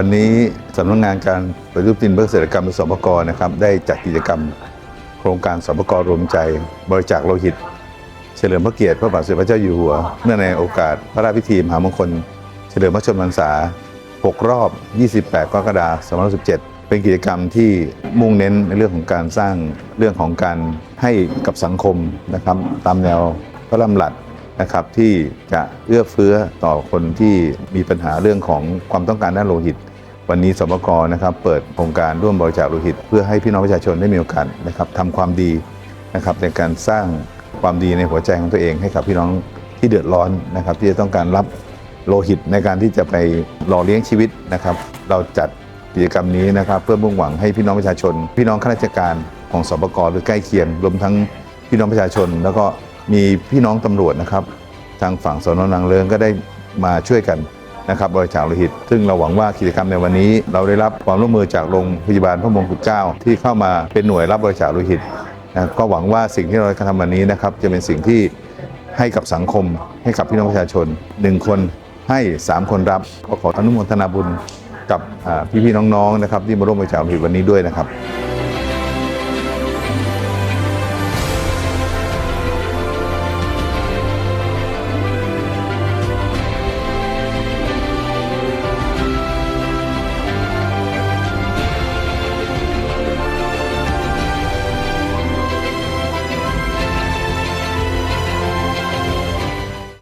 วันนี้สำนักงานการปฏิรูปดินเพื่อเกษตรกรรมหรือสปกนะครับได้จัดกิจกรรม โครงการสปกรวมใจ บริจาคโลหิต เฉลิมพระเกียรติพระบาทสมเด็จพระเจ้าอยู่หัว เนื่องในโอกาสพระราชพิธีมหามงคล เฉลิมพระชนมพรรษา 6 รอบ 28 กรกฎาคม2017เป็นกิจกรรมที่มุ่งเน้นในเรื่องของการสร้างเรื่องของการให้กับสังคมนะครับตามแนวพระลำหลัด นะครับที่จะเอื้อเฟื้อต่อคนที่มีปัญหาเรื่องของความต้องการด้านโลหิต วันนี้สบกนะครับเปิดโครงการร่วมบริจาคโลหิต เพื่อให้พี่น้องประชาชนได้มีโอกาสนะครับทำความดีนะครับในการสร้างความดีในหัวใจของตัวเองให้กับพี่น้องที่เดือดร้อนนะครับที่จะต้องการรับโลหิตในการที่จะไปหล่อเลี้ยงชีวิตนะครับ เราจัดกิจกรรมนี้นะครับ เพื่อมุ่งหวังให้พี่น้องประชาชน พี่น้องข้าราชการของสบกหรือใกล้เคียงรวมทั้งพี่น้องประชาชน แล้วก็ มีพี่น้องตำรวจนะครับ ทางฝั่งสนนางเลิงก็ได้มาช่วยกันนะครับบริจาคโลหิต ซึ่งเราหวังว่ากิจกรรมในวันนี้ เราได้รับความร่วมมือจากโรงพยาบาลพระมงกุฎเกล้าที่เข้ามาเป็นหน่วยรับบริจาคโลหิตนะก็หวังว่าสิ่งที่เราทำวันนี้นะครับ จะเป็นสิ่งที่ให้กับสังคม ให้กับพี่น้องประชาชนหนึ่งคนให้ 3 คนรับก็ขออนุโมทนาบุญกับอ่พี่ๆน้องๆนะครับที่มาร่วมบริจาคโลหิตวันนี้ด้วยนะครับ